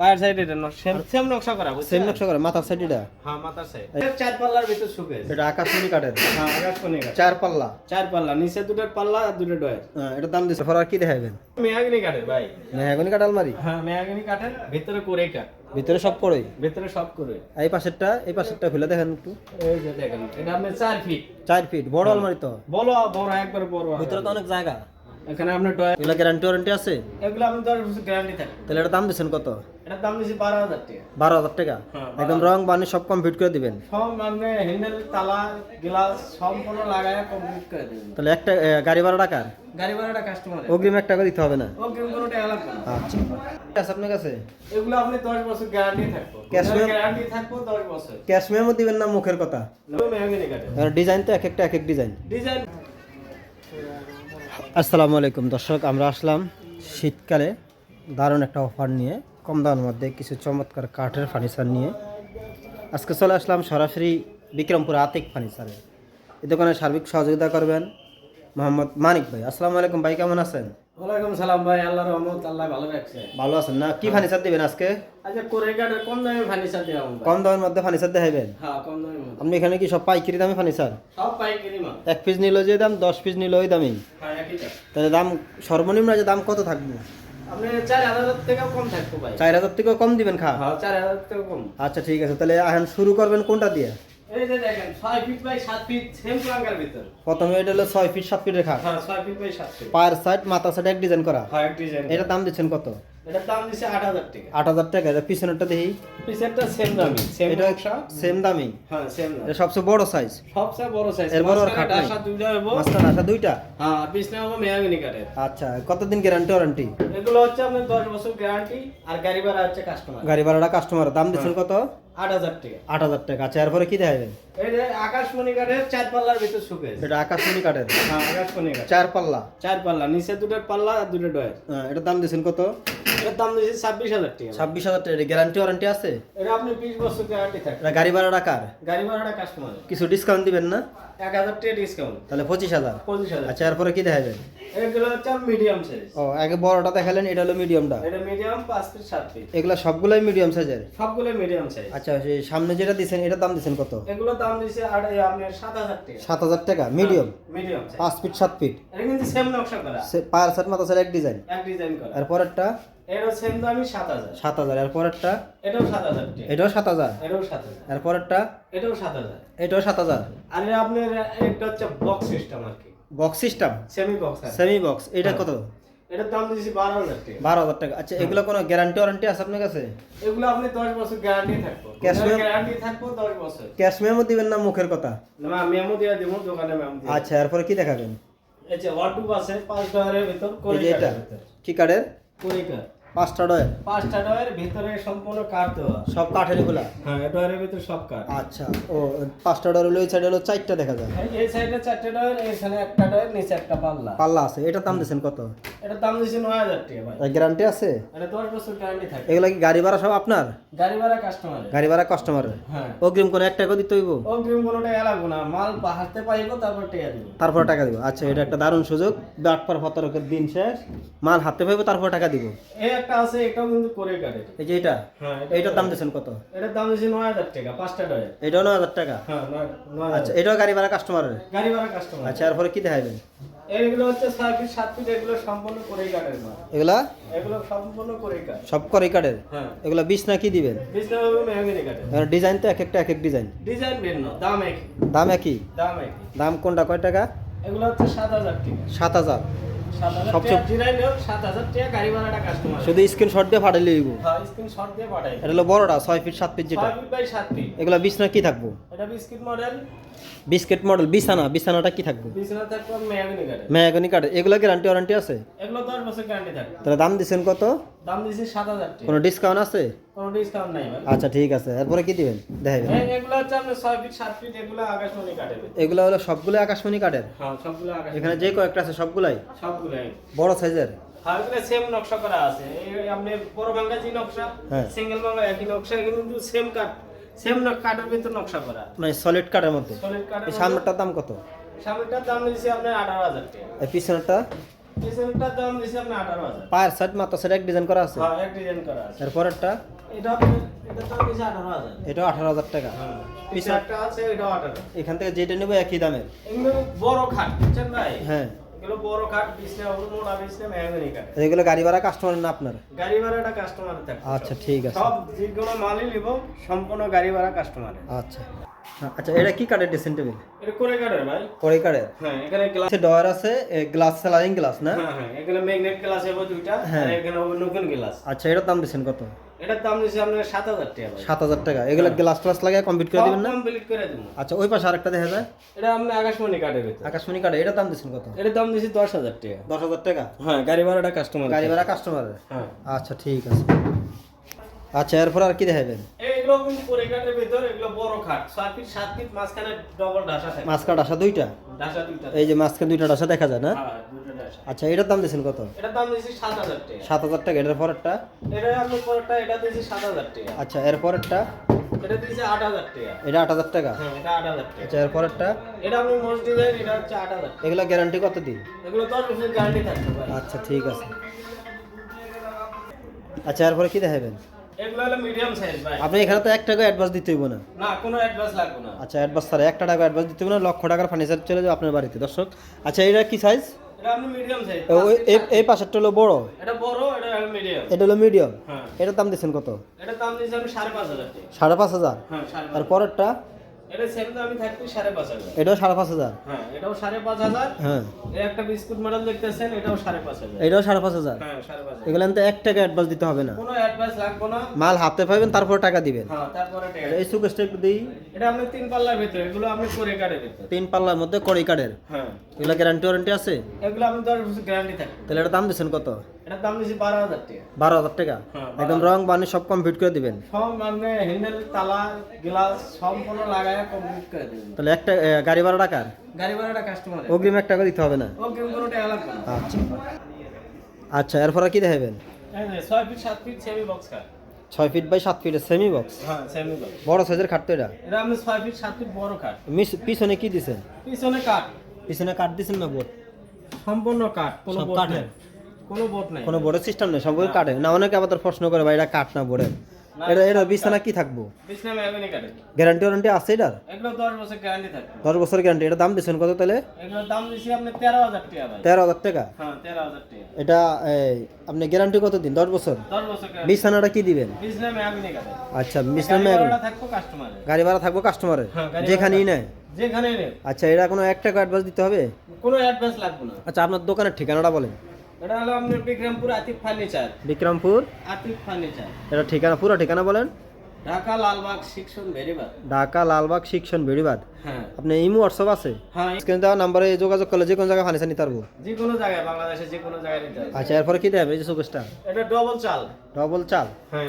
পায়ের সাইড এটা same same নকশা করা বুঝছেন? সেম নকশা করে মাথার সাইড এটা? হ্যাঁ মাথার সাইড চার পাল্লার ভিতর শুকেস এটা আকাশমণি হ্যাঁ চার পাল্লা। চার পাল্লা নিচে দুটো পাল্লা আর দুটো ডয়ের। হ্যাঁ, এটার দাম দিচ্ছে আর কি দেখাবেন মেহাগিনি ভাই। মেহাগনি কাঠ আলমারি? হ্যাঁ মেহাগিনি কাঠের ভিতরে করে কাঠ। ভিতরে সব করেই ভিতরে সব করে। এই পাশেরটা এই পাশেরটা খুলে দেখেন একটু। এই যে দেখেন এটা আপনার চার ফিট চার ফিট বড় আলমারি তো? বলো বড় একবার বড় ভিতরে তো অনেক জায়গা। এখানে আপনার ডয়ের এগুলো গ্যারান্টি ওয়ারেন্টি আছে? এগুলো আপনি দশ বছর গ্যারান্টি থাকে। তাহলে এটা দাম দিচ্ছেন কত? এটার দাম দিয়েছি বারো হাজার টাকা। বারো হাজার টাকা? হ্যাঁ, একদম রং বানি সব কমপ্লিট করে দিবেন? সব আপনি হ্যান্ডেল তালা গ্লাস সম্পূর্ণ লাগায় কমপ্লিট করে দেবেন। তাহলে একটা গাড়ি ভাড়া টাকার গাড়ি ভাড়াটা কাস্টমার অগ্রিম এক টাকা দিতে হবে না? ওকে কোনো টাকা লাগবে না। আচ্ছা। আছে আপনার কাছে? এগুলো আপনি দশ বছর গ্যারান্টি থাকব। Memo? গ্যারান্টি থাকব দশ বছর। ক্যাশ মেমো দিবেন না মুখের কথা? মেহাগিনি কাঠের ডিজাইন তো এক একটা এক এক ডিজাইন ডিজাইন আসসালামু আলাইকুম। দর্শক, আমরা আসলাম শীতকালে দারুণ একটা অফার নিয়ে, কম দামের মধ্যে কিছু চমৎকার কাঠের ফার্নিচার নিয়ে। আজকে চলে আসলাম সরাসরি বিক্রমপুর আতিক ফার্নিচারে এই দোকানে সার্বিক সহযোগিতা করবেন মোহাম্মদ মানিক ভাই। আসসালামু আলাইকুম ভাই, কেমন আছেন? ওয়ালাইকুম সালাম ভাই আল্লাহ রহমত আল্লাহ ভালো রাখছে। ভালো আছেন না? কি ফার্নিচার দিবেন আজকে? আচ্ছা কম দামে ফার্নিচার কম দামের মধ্যে ফার্নিচার দেখাইবেন? হ্যাঁ কম দামের মধ্যে। আপনি এখানে কি সব পাইকারি দামে ফার্নিচার সব পাইকারি মাল। এক পিস নিল যে দাম দশ পিস নিল ওই দামই। হ্যাঁ একই দাম। তাহলে দাম সর্বনিম্ন যে দাম কত থাকবে? আপনি চার হাজার থেকেও কম থাকব ভাই। চার হাজার থেকেও কম দিবেন খা? হ্যাঁ চার হাজার থেকেও কম। আচ্ছা ঠিক আছে। তাহলে এখন শুরু করবেন কোনটা দিয়ে? এই যে দেখেন ছয় ফিট বাই সাত ফিট সেম প্লাঙ্কার ভিতর। প্রথমে এটা হলো ছয় ফিট সাত ফিটের খাট হ্যাঁ ছয় ফিট বাই সাত ফিট পায়ের সাইড মাথা সাইড এক ডিজাইন করা। হ্যাঁ এক ডিজাইন এটার দাম দিচ্ছেন কত? এটার দাম দিচ্ছে আট হাজার টাকা। আট হাজার টাকা এটা পিছনেরটা দেখি। পিসেরটা সেম দামি সেম এটা সেম দামি হ্যাঁ সেম দাম। এটা সবচেয়ে বড় সাইজ সবচেয়ে বড় সাইজ এর বড় খাট নাই? আশা দুইটা হব হ্যাঁ পিছনে হব মেয়াগিনি কাঠের। আচ্ছা কতদিন গ্যারান্টি ওয়ারেন্টি এগুলো হচ্ছে আপনার দশ বছর গ্যারান্টি আর গাড়ি ভাড়া হচ্ছে কাস্টমার গাড়ি ভাড়াটা কাস্টমার দাম দিচ্ছেন কত? আট হাজার টাকা। আট হাজার টাকা। আচ্ছা এরপরে কি দেখাবেন এই আকাশমণি কাঠের চার পাল্লার ভিতর শুকে এটা আকাশমণি কাঠের। হ্যাঁ আকাশমণি কাঠ। চার পাল্লা। চার পাল্লা নিচে দুটো পাল্লা আর দুটো ডয়ের হ্যাঁ, এটার দাম দিচ্ছেন কত? এটার দাম দিয়েছে ছাব্বিশ হাজার টাকা। ছাব্বিশ হাজার টাকা। গ্যারান্টি ওয়ারেন্টি আছে? এটা আপনি বিশ বছর গ্যারান্টি থাকে এটা গাড়ি ভাড়া কার? গাড়ি ভাড়াটা কাস্টমার কিছু ডিসকাউন্ট দিবেন না? এক হাজার টাকা ডিসকাউন্ট তাহলে পঁচিশ হাজার। পঁচিশ হাজার। আচ্ছা এরপরে কি দেখাবেন এগুলো হচ্ছে মিডিয়াম সাইজ ও আগে বড়টা দেখালেন এটা হলো মিডিয়ামটা এটা মিডিয়াম পাঁচ ফিট সাত ফিট এগুলো সবগুলোই মিডিয়াম সাইজের সবগুলো মিডিয়াম সাইজ আচ্ছা সেই সামনে যেটা দিচ্ছেন এটার দাম দিচ্ছেন কত? এগুলো দাম দিচ্ছে আর এই সাত হাজার টাকা। সাত হাজার টাকা মিডিয়াম মিডিয়াম পাঁচ ফিট সাত ফিট এটা কিন্তু সেম নকশা করা। পায়ের সাইড মাথা সাইড এক ডিজাইন এক ডিজাইন করা। আর পরেরটা? এটাও সেম দামই সাত হাজার। সাত পরেরটা? এটাও সাত হাজার টাকা এটাও সাত হাজার? এটাও সাত হাজার। পরেরটা? এটাও সাত হাজার। এটাও সাত হাজার। আর আপনার এটা হচ্ছে বক্স সিস্টেম আর কি। Box system semi box semi box এটা কত? এটার দাম দিয়েছি বারো হাজার টাকা বারো হাজার টাকা। আচ্ছা এগুলো কোনো গ্যারান্টি ওয়ারেন্টি আছে আপনার কাছে? এগুলো আপনি দশ বছর গ্যারান্টি থাকব। Cash গ্যারান্টি থাকব দশ বছর। ক্যাশ মেমো দিবেন না মুখের কথা? না মেমো দিয়ে দিব দোকানে মেমো আচ্ছা এরপরে কি দেখাবেন? আছে পাঁচ ডলারের ভিতর কি কাঠের পরিকার পাঁচটা ডয়ের পাঁচটা ডয়ের ভিতরে সম্পূর্ণ কাঠ দেওয়া। সব কাঠের এগুলা হ্যাঁ ডয়ের ভিতরে সব কাঠ। আচ্ছা ও পাঁচটা ডয়ের হলো সাইডে হলো চারটা দেখা যায়। এই সাইডে চারটে ডয়ের এখানে একটা ডয়ের নিচে একটা পাল্লা। পাল্লা আছে এটার দাম দিচ্ছেন কত? এটার দাম দিয়েছে নয় হাজার টাকা ভাই। গ্যারান্টি আছে? এটা দশ বছর গ্যারান্টি থাকে। এগুলা কি গাড়ি ভাড়া সব আপনার? গাড়ি ভাড়া কাস্টমার গাড়ি ভাড়া কাস্টমারের হ্যাঁ। অগ্রিম কোনো এক টাকা দিতে হইব? অগ্রিম কোনো টাকা লাগবো না মাল হাতে পাইবো তারপর টাকা দিব। তারপর টাকা দিব। আচ্ছা এটা একটা দারুণ সুযোগ। বাটপার ফতরকের দিন শেষ। মাল হাতে পাইবো তারপর টাকা দিব। এই একটা আছে এটাও কিন্তু করে কাটে। এই যে এটা? হ্যাঁ এইটার দাম দিচ্ছেন কত? এটার দাম দিয়েছে নয় হাজার টাকা পাঁচটা ডয়ের এটাও নয় হাজার টাকা? হ্যাঁ আচ্ছা। এটাও গাড়ি ভাড়া কাস্টমারের গাড়ি ভাড়া কাস্টমার আচ্ছা এরপরে কি দেখাইবেন এইগুলো হচ্ছে ছয় ফিট সাত ফিট এগুলো সম্পূর্ণ করে কাটের এগুলা? এগুলো সম্পূর্ণ করে কাট। সব করে কাঠের হ্যাঁ। এগুলা বিষ না কি দিবেন? বিষ্ণুবাবু মেহগিনি কাটে ডিজাইন তো এক একটা এক এক ডিজাইন ডিজাইন ভিন্ন দাম একই। দাম একই? দাম একই। দাম কোনটা কয় টাকা? এগুলো হচ্ছে সাত হাজার টাকা। সাত হাজার। শুধু স্ক্রিনশট দিয়ে হ্যাঁ এটা হলো বড়টা ছয় ফিট সাত ফিট যেটা। এগুলা কি থাকব? বিস্কিট মডেল বিছানা। বিছানাটা কি থাকব? বিছানা থাকবে মেয়াগনি কাঠে এগুলা গ্যারান্টি ওয়ারেন্টি আছে? তাহলে দাম দিচ্ছেন কত? দাম দিয়েছি সাত হাজার কোনো ডিসকাউন্ট আছে? কোনো ডিসকাউন্ট নাই ভাই। আচ্ছা ঠিক আছে। এরপরে কি দিবেন? দেখাইবেন এই- এগুলো হচ্ছে আপনার ছয় ফিট সাত ফিট এগুলো আকাশমণি কাটে এগুলো হলো সবগুলো আকাশমণি হ্যাঁ সবগুলো আকাশ এখানে যে কয়েকটা আছে সবগুলাই? সবগুলো বড় সাইজের? এগুলো সেম নকশা করা আছে। আপনি বড় ভাঙ্গা যে নকশা হ্যাঁ। সিঙ্গেল ভাঙ্গা একই নকশা কিন্তু সেম কাট সেম কাঠের ভিতর নকশা করা। মানে সলিড মধ্যে? সলিড এই সামনেরটার দাম কত? দাম দিয়েছি আপনার আঠারো হাজার টাকা। এই পিছনেরটা? আপনি পায়ের সাইড মাথা সাইড এক ডিজাইন করা আছে? হ্যাঁ এক ডিজাইন করা আছে। এরপরেরটা? এটা আঠারো হাজার। টাকা। হ্যাঁ আছে এটাও আঠারো। এখান থেকে যেটা নেব একই দামের। বড় খাট বুঝছেন ভাই? হ্যাঁ। এগুলো বড় খাট বিছনা ওগুলো মোটা বিছনা মেহগনি কাঠ এগুলো গাড়ি ভাড়া কাস্টমার না আপনার? গাড়ি ভাড়াটা কাস্টমার থাকবে আচ্ছা ঠিক আছে। সব যেগুলো মালই নিব সম্পূর্ণ গাড়ি ভাড়া কাস্টমারের আচ্ছা। আচ্ছা এটা কি কাঠের ড্রেসিং টেবিল এটা করে কাঠের ভাই। করে কাঠের? হ্যাঁ এখানে গ্লাস আছে ডয়ার আছে গ্লাস গ্লাস না? হ্যাঁ হ্যাঁ এখানে ম্যাগনেট গ্লাস হবে দুইটা হ্যাঁ। আর এখানে নতুন গ্লাস আচ্ছা এটার দাম দিচ্ছেন কত? এটার দাম দিচ্ছে আপনার সাত হাজার টাকা সাত হাজার টাকা। এগুলো গ্লাস ট্লাস লাগিয়ে কমপ্লিট করে দিবেন না? কমপ্লিট করে দেবো। আচ্ছা ওই পাশে আরেকটা দেখা যায়। এটা আপনি আকাশমণি কাঠের ভিতরে। আকাশমণি কাঠে এটার দাম দিচ্ছেন কত? এটার দাম দিয়েছি দশ হাজার টাকা। দশ হাজার টাকা? হ্যাঁ গাড়ি ভাড়াটা কাস্টমার গাড়ি ভাড়া কাস্টমারের হ্যাঁ। আচ্ছা ঠিক আছে। আচ্ছা এরপর আর কি দেখাবেন? এগুলো কিন্তু করে কাঠের ভিতরে এগুলো বড় খাট। ছয় ফিট সাত ফিট মাঝখানে ডবল ঢাসা থাকে মাঝখান ডাসা দুইটা? ঢাসা দুইটা। এই যে মাঝখান দুইটা ডাসা দেখা যায় না? হ্যাঁ আচ্ছা এটার দাম দিচ্ছেন কত? এটার দাম দিচ্ছি সাত হাজার টাকা। সাত হাজার টাকা এটার পরেরটা? এটা আপনি পরেরটা এটা দিয়েছি সাত হাজার টাকা। আচ্ছা এর পরেরটা? এটা দিয়েছি আট হাজার টাকা। এটা আট হাজার টাকা? হ্যাঁ এটা আট হাজার টাকা। আচ্ছা এর পরেরটা? এটা আপনি মোস্ট ডিজাইন এটা হচ্ছে আট হাজার এগুলো গ্যারান্টি কত দিন? এগুলো দশ বছর গ্যারান্টি থাকবে আচ্ছা ঠিক আছে। আচ্ছা এরপরে কি দেখাবেন? এগুলো হলো মিডিয়াম সাইজ ভাই। আপনি এখানে তো এক টাকা অ্যাডভান্স দিতে হইব না। না কোনো অ্যাডভান্স লাগবে না। আচ্ছা অ্যাডভান্স স্যার একটা টাকা অ্যাডভান্স দিতে হবে না লক্ষ টাকার ফার্নিচার চলে যাবে আপনার বাড়িতে দর্শক। আচ্ছা এটা কি সাইজ এটা আপনি মিডিয়াম সাইজ এই পাশেরটা হলো বড়? এটা বড় এটা হলো মিডিয়াম এটা হলো মিডিয়াম হ্যাঁ। এটার দাম দিচ্ছেন কত? এটা দাম দিয়েছি আমি সাড়ে পাঁচ হাজার টাকা। সাড়ে পাঁচ হাজার? হ্যাঁ আর পরেরটা? এটা সেম দামই থাকবে সাড়ে পাঁচ হাজার। এটাও সাড়ে পাঁচ হাজার? হ্যাঁ এটাও সাড়ে পাঁচ হাজার। হ্যাঁ। এই একটা বিস্কুট মডেল দেখতেছেন এটাও সাড়ে পাঁচ হাজার। এটাও সাড়ে পাঁচ হাজার? হ্যাঁ সাড়ে পাঁচ হাজার। এগুলো তো এক টাকা অ্যাডভান্স দিতে হবে না। কোনো অ্যাডভান্স লাগবে না। মাল হাতে পাবেন তারপর টাকা দিবেন। হ্যাঁ তারপরে এই সুকেশটা একটু দিই। এটা আপনি তিন পাল্লার ভিতরে এগুলো আপনি করে কাঠের ভিতরে। তিন পাল্লার মধ্যে কড়ি হ্যাঁ। এগুলো গ্যারান্টি ওয়ারেন্টি আছে? এগুলো গ্যারান্টি থাকবে। তাহলে দাম দিচ্ছেন কত? এটার দাম দিয়েছি বারো হাজার টাকা। বারো হাজার টাকা? হ্যাঁ, একদম রং বানি সব কমপ্লিট করে দিবেন? সব আপনি হ্যান্ডেল তালা গ্লাস সম্পূর্ণ লাগায় কমপ্লিট করে দেবেন। তাহলে একটা গাড়ি ভাড়া টাকার গাড়ি ভাড়াটা কাস্টমার অগ্রিম এক টাকা দিতে হবে না? কিন্তু কোনো টাকা লাগবে না। আচ্ছা। আচ্ছা এরপর কি দেখাবেন? ছয় ফিট সাত ফিট সেমি বক্স কাঠ ছয় ফিট বাই সাত ফিটের সেমি বক্স হ্যাঁ সেমি বক্স বড় সাইজের খাট তো এটা? এটা আপনি ছয় ফিট সাত ফিট বড় মিস- পিছনে কি দিছেন? পিছনে কাঠ পিছনে কাঠ দিছেন না বোর্ড সম্পূর্ণ কাঠ কোনো কাঠের? কোনো বোর্ড নেই কোনো বোর্ডের সিস্টেম নেই সব কাঠে না অনেকে আবার প্রশ্ন করে ভাই এটা কাঠ না। বোর্ডের এটা এটা বিছানা কি থাকব? গ্যারান্টি ওয়ারেন্টি আছে এটার? দশ বছর গ্যারান্টি এটা দাম দিচ্ছেন কত তাহলে? তেরো হাজার টাকা হ্যাঁ তেরো হাজার টাকা। এটা এই, আপনি গ্যারান্টি কত দিন দশ বছর বিছানাটা কি দিবেন? আচ্ছা বিছানা গাড়ি ভাড়া থাকব কাস্টমারের হ্যাঁ, যেখানেই নেয়? যেখানে আচ্ছা এটা কোনো এক টাকা অ্যাডভান্স দিতে হবে? কোনো অ্যাডভান্স লাগবে না। আচ্ছা আপনার দোকানের ঠিকানাটা বলেন। এটা হলো আপনার বিক্রমপুর আতিফ ফার্নিচার। বিক্রমপুর? আতিফ ফার্নিচার। এটা ঠিকানা পুরো ঠিকানা বলেন। ঢাকা লালবাগ শিক্ষণ ভেরিবাদ ঢাকা লালবাগ হ্যাঁ। আপনি ইমো হোয়াটসঅ্যাপ আছে? হ্যাঁ। স্ক্রিনে দেওয়া নাম্বারে যোগাযোগ করলে যে কোনো জায়গায় ফার্নিচার নিতে পারব যে কোনো জায়গায় বাংলাদেশে যে কোনো জায়গায় নিতে আচ্ছা এরপরে কি দেবে এই যে এটা ডবল চাল। ডবল চাল? হ্যাঁ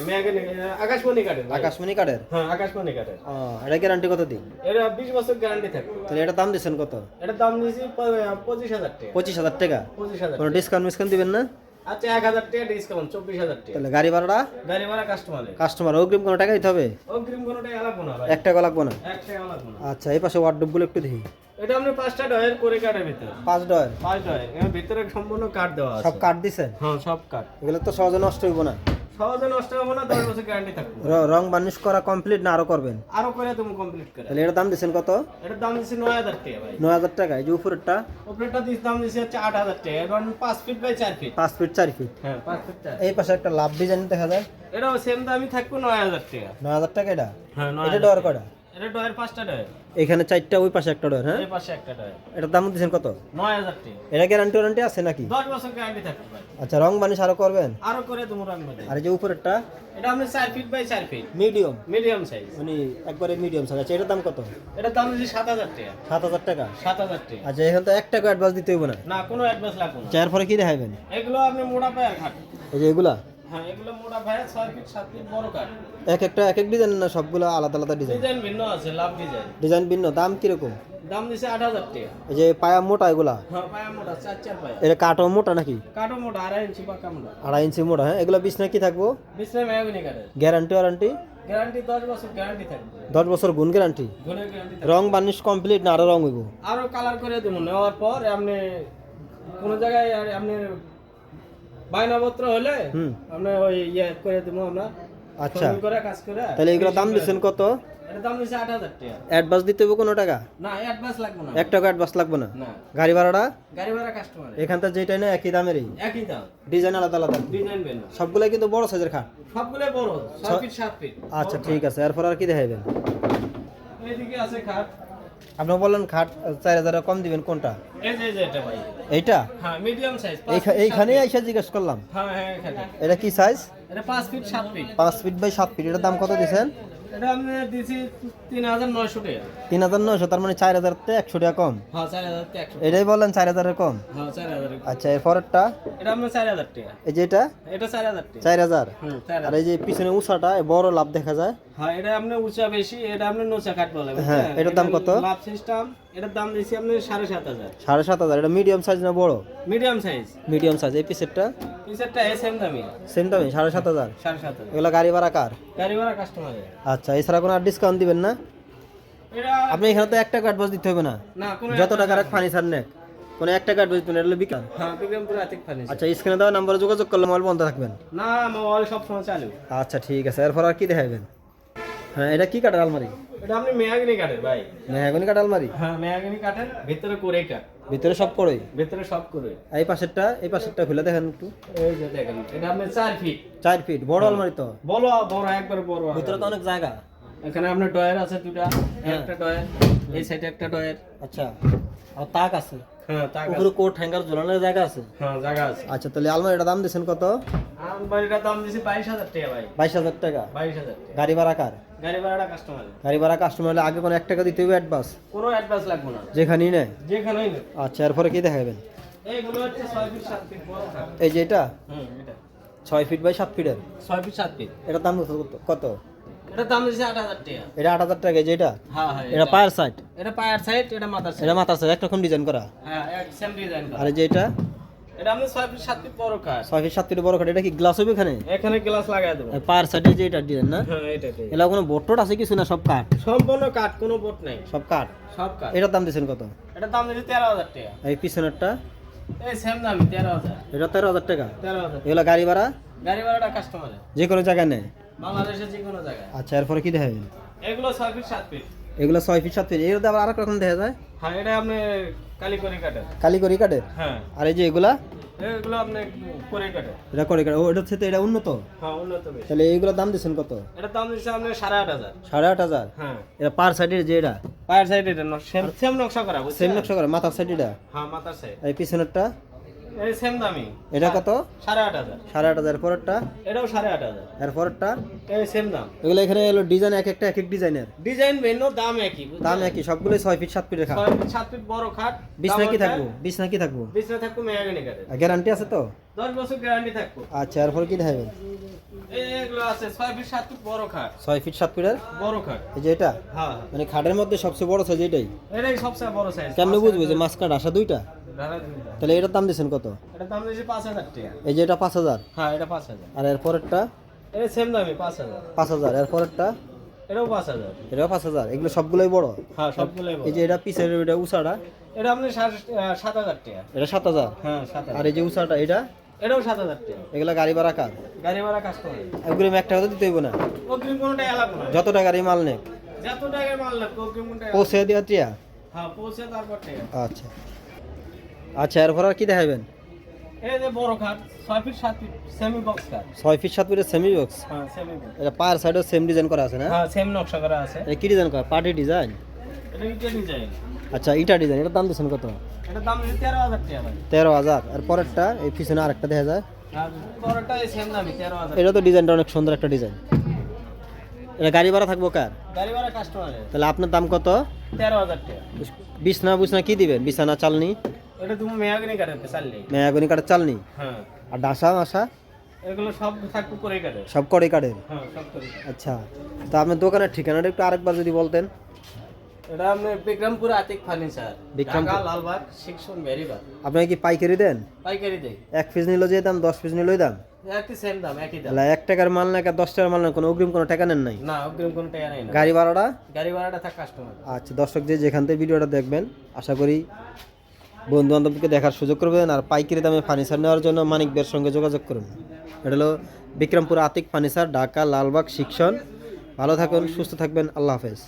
আকাশমণি কাঠের আকাশমণি কাঠের? হ্যাঁ আকাশমণি কাঠের। ও, এটা গ্যারান্টি কত দিন? এটা বিশ বছর গ্যারান্টি থাকবে। তাহলে এটা দাম দিচ্ছেন কত? এটার দাম পঁচিশ হাজার টাকা। পঁচিশ হাজার টাকা। পঁচিশ হাজার কোনো ডিসকাউন্ট মিসকাউন্ট দিবেন না? আচ্ছা এক হাজার টাকা ডিসকাউন্ট চব্বিশ হাজার টাকা। তাহলে গাড়ি ভাড়াটা? গাড়ি ভাড়া কাস্টমারের কাস্টমার অগ্রিম কোনো টাকা দিতে হবে? অগ্রিম কোনো টাকা লাগবো না ভাই। টাকা লাগবে না? এক টাকা লাগবে না। আচ্ছা এই পাশে ওয়ার্ডরোবগুলো একটু দেখি। এটা আপনি পাঁচটা ডয়ের করে কাঠের ভিতরে। পাঁচ ডয়ের পাঁচ ডয়ের এর ভিতরে সম্পূর্ণ কাঠ দেওয়া আছে। সব কাঠ দিছে? হ্যাঁ সব কাঠ। এগুলো তো সহজে নষ্ট হইব না। সহজে নষ্ট হবে না দশ বছর গ্যারান্টি থাকবে। রং বার্নিশ করা কমপ্লিট না আরও করবেন? আরও করে তুমি কমপ্লিট করে। তাহলে এর দাম দিচ্ছেন কত? এটার দাম দিছি নয় হাজার টাকা ভাই। নয় হাজার টাকা এই যে উপরেরটা? উপরেরটা দিস দাম দিছি হচ্ছে আট হাজার টাকা। এবং পাঁচ ফিট বাই চার ফিট পাঁচ ফিট চার ফিট হ্যাঁ পাঁচ ফিট চার এই পাশে একটা লাভ ডিজাইন দেখা যায়। এটাও সেম দামই থাকবে নয় হাজার টাকা। নয় হাজার টাকা এটা? হ্যাঁ এটা ডর কটা এটা ডয়ের পাঁচটা ডয়ের। এখানে চারটা ওই পাশে একটা ডর হ্যাঁ? এই পাশে একটা ডয়ের। এটার দাম দিচ্ছেন কত? নয় হাজার টাকা। এটা গ্যারান্টি ওয়ারেন্টি আছে নাকি? দশ বছর গ্যারান্টি থাকবে ভাই। আচ্ছা রং বার্নিশ আরও করবেন? আরও করে তুমি রং মধ্যে আর এই যে উপরেরটা? এটা আপনি চার ফিট বাই চার ফিট মিডিয়াম মিডিয়াম সাইজ মানে একবারে মিডিয়াম সাইজ আচ্ছা এটার দাম কত? এটার দাম সাত হাজার টাকা। সাত হাজার টাকা? সাত হাজার টাকা। আচ্ছা এখানে তো এক টাকা অ্যাডভান্স দিতে হইব না। না কোনো অ্যাডভান্স লাগবে না। চার পরে কি দেখাবেন এগুলো আপনি মোড়া পায়ের খাট। এই যে এগুলা? হ্যাঁ এগুলো মোড়া পায়ের ছয় ফিট সাত ফিট বড় কাঠ। এক একটা এক এক ডিজাইন না সবগুলো আলাদা আলাদা ডিজাইন ডিজাইন ভিন্ন আছে লাভ ডিজাইন ডিজাইন ভিন্ন দাম কীরকম? দাম দিছে আট হাজার টাকা। এই যে পায়া মোটা এগুলা? হ্যাঁ পায়া মোটা চার চার পায়া। এটা কাঠও মোটা নাকি? কাঠও মোটা আড়াই ইঞ্চি পাকা মোটা। আড়াই ইঞ্চি মোটা হ্যাঁ এগুলো বিছনা কি থাকব? বিছনা মেহগনি কাঠের। গ্যারান্টি ওয়ারান্টি গ্যারান্টি দশ বছর গ্যারান্টি থাকবে। দশ বছর গুণ গ্যারান্টি গুণের গ্যারান্টি রং বার্নিশ কমপ্লিট না আরও রং হইব? আরও কালার করে দেবো নেওয়ার পর আপনি কোনো জায়গায় আর আপনার বায়নাপত্র হলে আমরা ওই ইয়ে করে দেবো আমরা। আচ্ছা। করে কাজ করে। তাহলে এগুলো দাম দিচ্ছেন কত? অ্যাডভান্স দিতে হবে কোনো টাকা? না অ্যাডভান্স লাগবে না। এক টাকা অ্যাডভান্স লাগবে না? গাড়ি ভাড়াটা? গাড়ি ভাড়া কাস্টমার এখান থেকে যেটাই না একই দামেরই? একই দাম। ডিজাইন আলাদা আলাদা। ডিজাইন বেন সবগুলাই কিন্তু বড় সাইজের খাট। সবগুলো বড় ছয় ফিট সাত ফিট আচ্ছা ঠিক আছে। এরপর আর কি দেখাইবেন? এইদিকে আছে খাট। আপনি বললেন খাট চার হাজার কম দিবেন কোনটা? এইটা? হ্যাঁ মিডিয়াম সাইজ এইখা- এইখানেই এসে জিজ্ঞেস করলাম। হ্যাঁ হ্যাঁ এটা কি সাইজ পাঁচ ফিট পাঁচ ফিট বাই সাত ফিট এটার দাম কত দিয়েছেন এটা আমি দিয়েছি তিন হাজার নয়শো টাকা। তিন হাজার নয়শো তার মানে চার হাজার একশো টাকা কম। হ্যাঁ চার হাজার একশো এটাই বললেন চার হাজারের কম? হ্যাঁ চার হাজার আচ্ছা এর পরেরটা? এটা আপনার চার হাজার টাকা। এই যে এটা? এটা চার হাজার টাকা। চার হাজার? আর এই যে পিছনে উষাটা বড় লাভ দেখা যায়। হ্যাঁ এটা আপনার উঁচা বেশি এটা আপনার নোচা কাঠ বলে হ্যাঁ, এটার দাম কত? লাভ সিস্টেম এটার দাম দিয়েছি আপনি সাড়ে সাত হাজার। সাড়ে সাত হাজার। এটা মিডিয়াম সাইজ না বড়? মিডিয়াম সাইজ মিডিয়াম সাইজ এই পিসেরটা পিসেরটা এস এম দামি সেম দামে সাড়ে সাত হাজার? সাড়ে সাত হাজার। এগুলো গাড়ি ভাড়া কার? গাড়ি ভাড়া কাস্টমারের আচ্ছা এছাড়া কোনো আর ডিসকাউন্ট দিবেন না? আপনি এখানে তো এক টাকা অ্যাডভান্স দিতে হবে না? যত টাকার ফার্নিচার নেক। কোনো এক টাকা অ্যাডভান্স দিবেন এটা বিকার হ্যাঁ আচ্ছা স্ক্রিনে দেওয়া নাম্বারে যোগাযোগ করলে মোবাইল বন্ধ থাকবেন। না মোবাইল সব সময় চালু। আচ্ছা ঠিক আছে। এরপর আর কি দেখাবেন হ্যাঁ এটা কি কাঠের আলমারি? এটা আপনি মেয়াগিনি কাঠের ভাই। মেহাগনি কাঠ আলমারি? হ্যাঁ মেয়াগিনি কাঠের ভিতরে করে কাঠ। ভিতরে সব পড়ে ভিতরে সব করে এই পাশেরটা এই পাশেরটা খুলে দেখেন একটু। এই যে দেখেন এটা আপনি চার ফিট চার ফিট বড় আলমারি তো। বলো বড় একবার বড় ভিতরে তো অনেক জায়গা। এখানে আপনার ডয়ার আছে দুটা একটা ডয়ার এই সাইডে একটা ডয়ার আচ্ছা আর তাক আছে। হ্যাঁ। উপরে কোট হ্যাঙ্গার ঝোলানোর জায়গা আছে? হ্যাঁ জায়গা আছে। আচ্ছা তাহলে আলমারিটার দাম দিয়েছেন কত? আলমারিটার দাম দিয়েছি বাইশ হাজার টাকা ভাই। বাইশ হাজার টাকা? বাইশ হাজার টাকা। গাড়ি ভাড়া কার? গাড়ি ভাড়াটা কাস্টমার গাড়ি ভাড়া কাস্টমার হলে আগে কোনো এক টাকা দিতে হবে অ্যাডভান্স কোনো অ্যাডভান্স লাগবে না। যেখানেই নেয়? যেখানেই আচ্ছা এরপরে কি দেখাবেন? এইগুলো হচ্ছে ছয় ফিট সাত ফিট এই যে এটা? হুম এটা। ছয় ফিট বাই সাত ফিটের ছয় ফিট সাত ফিট এটার দাম কত? দাম টাকা। এটা টাকা এটা? হ্যাঁ হ্যাঁ এটা পায়ের সাইড এটা পায়ার সাইড এটা মাথার সাইড এটা মাথার সাইড একরকম ডিজাইন করা? হ্যাঁ এক সেম ডিজাইন আর যে এটা? এটা ফিট ফিট বড় ফিট ফিট বড় কি গ্লাস হবে এখানে? এখানে গ্লাস লাগাই দেবো। আর সাইডে যে এটা ডিজাইন না? হ্যাঁ কোনো বোট টোট আছে কিছু না সব কাঠ সম্পূর্ণ কাঠ কোনো বোট নেই। সব কাঠ সব এটার দাম দিয়েছেন কত? এটার দাম টাকা। এই পিছনেরটা? এই সেম দামি তেরো হাজার। এটা টাকা। এগুলো গাড়ি ভাড়া? গাড়ি ভাড়াটা কাস্টমারের যে কোনো জায়গায় নেয়। বাংলাদেশের যে কোনো জায়গায়। আচ্ছা এরপরে কি দেখাবেন? এগুলো ছয় ফিট সাত ফিট এগুলো ছয় ফিট সাত ফিট আবার আরেক রকম দেখা যায়? হ্যাঁ এটা আপনি কালিকরি কাঠের। কালিগরি কাঠের? হ্যাঁ। আর এই যে এগুলা? এগুলো আপনি করে কাঠের। এটা করে কাঠ ও এটা হচ্ছে এটা উন্নত? হ্যাঁ উন্নত তাহলে এইগুলোর দাম দিচ্ছেন কত? দাম দিচ্ছে আপনি সাড়ে আট হাজার। সাড়ে আট হাজার? হ্যাঁ। এটা পার সাইডের যে এটা? পায়ের সাইড এটা সেম সেম নকশা করা সেম নকশা করে মাথার সাইড এটা? হ্যাঁ মাথার সাইড এই পিছনেরটা? এই সেম দামি এটা কত? সাড়ে আট হাজার। সাড়ে আট হাজার। পরেরটা? এটাও সাড়ে আট হাজার। এর পরেরটা? এই সেম দাম। এগুলো এখানে এলো ডিজাইন এক একটা এক এক ডিজাইনের ডিজাইন ভিন্ন দাম একই দাম একই সবগুলো ছয় ফিট সাত ফিটের খাট। ছয় ফিট সাত ফিট বড় খাট। বিছনা কি থাকব? বিছনা কি থাকব? বিছনা থাকব মেয়াগানি গ্যারান্টি আছে তো? দশ বছর গ্যারান্টি থাকব। আচ্ছা এরপর কি দেখাবেন? এগুলো আছে ছয় ফিট সাত ফিট বড় খাট। ছয় ফিট সাত ফিটের বড় খাট। এই যে এটা? হ্যাঁ মানে খাটের মধ্যে সবচেয়ে বড় সাইজ এটাই? এটাই সবচেয়ে বড় সাইজ কেমনে বুঝব যে মাছ কাঠ আসা দুইটা? তাহলে এটার দাম দিচ্ছেন কত? এটা দাম দিয়েছে পাঁচ হাজার টাকা। এই যে এটা পাঁচ হাজার? হ্যাঁ এটা আর এটা সেম দামি এটাও এটাও এগুলো সবগুলোই বড়? হ্যাঁ সবগুলোই বড়। এই যে এটা পিসের এটা এটা আপনি টাকা। হ্যাঁ আর এই যে উষাটা এটা? এটাও সাত হাজার টাকা। এগুলো গাড়ি ভাড়া কার? গাড়ি ভাড়া কাস্টমার এগুলো এক টাকা তো দিতে হইব না? অগ্রিম কোনো টাকা লাগবে না। যত টাকার এই মাল নেই যত টাকার মাল লাগবে অগ্রিম কোনো টাকা পৌঁছে দেওয়া টিয়া? হ্যাঁ পৌঁছে তারপর টাকা। আচ্ছা। আচ্ছা এরপর আর কি দেখাবেন এই যে বড় খাট ছয় ফিট সাত ফিট সেমি বক্স ফিট ফিটের সেমি বক্স হ্যাঁ সেমি বক্স এটা পার সাইডও সেম ডিজাইন করা আছে না? হ্যাঁ সেম নকশা করা আছে। এটা কি ডিজাইন করা? পার্টি ডিজাইন আচ্ছা ইটা ডিজাইন এটার দাম দিচ্ছেন কত? তেরো হাজার আর পরেরটা এই পিছনে আরেকটা দেখা যায়। এটা তো ডিজাইনটা অনেক সুন্দর একটা ডিজাইন এটা গাড়ি ভাড়া থাকব কার? গাড়ি ভাড়া কাস্টমারের তাহলে আপনার দাম কত? তেরো হাজার টাকা। বিছনা বুছনা কি দিবেন? বিছানা চালনি? এটা তুমি মেয়াগনি কাটের মেয়াগুনি কাঠের চালনি? হ্যাঁ। আর ডাসা মাসা? এগুলো সব থাকবে করে কাটে সব করে কাঠের? হ্যাঁ সব করে আচ্ছা। তা আপনার দোকানের ঠিকানাটা একটু আরেকবার যদি বলতেন। এটা আপনি বিক্রমপুর আতিক ফার্নিচার। ঢাকা লালবাগ শিক্ষণ বেরিবাগ আপনাকে কি পাইকারি দেন? পাইকারি দেয় এক পিস নিল যে দাম দশ পিস নিলই দাম? একই সেম দাম একই দাম। এক টাকার মাল না দশ টাকার মাল না কোনো অগ্রিম কোনো টাকা নেন নাই? না অগ্রিম কোনো টাকা নেই গাড়ি ভাড়াটা? গাড়ি ভাড়াটা থাক কাস্টমার আচ্ছা দর্শক যে যেখান থেকে ভিডিওটা দেখবেন আশা করি বন্ধু বান্ধবকে দেখার সুযোগ করবেন আর পাইকারি দামে ফার্নিচার নেওয়ার জন্য মানিকদের সঙ্গে যোগাযোগ করুন। এটা হলো বিক্রমপুর আতিক ফার্নিচার ঢাকা লালবাগ শিক্ষণ ভালো থাকুন সুস্থ থাকবেন আল্লাহ হাফেজ।